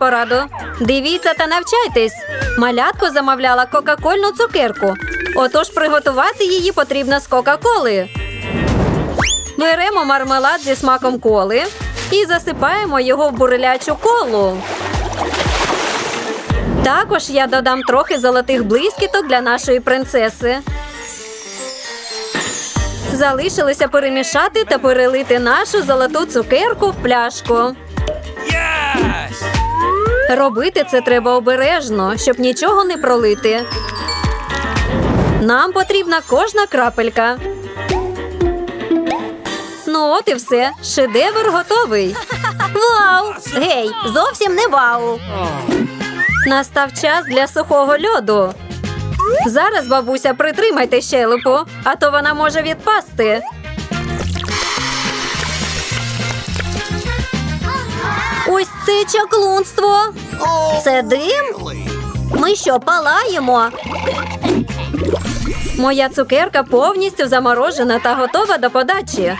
пораду. Дивіться та навчайтесь. Малятко замовляла кока-кольну цукерку. Отож приготувати її потрібно з Кока-Коли. Беремо мармелад зі смаком коли і засипаємо його в бурлячу колу. Також я додам трохи золотих блискіток для нашої принцеси. Залишилося перемішати та перелити нашу золоту цукерку в пляшку. Робити це треба обережно, щоб нічого не пролити. Нам потрібна кожна крапелька. Ну, от і все. Шедевр готовий. Вау! Гей, зовсім не вау. Настав час для сухого льоду. Зараз, бабуся, притримайте щелепу, а то вона може відпасти. Це чаклунство. Це дим? Ми що, палаємо? Моя цукерка повністю заморожена та готова до подачі.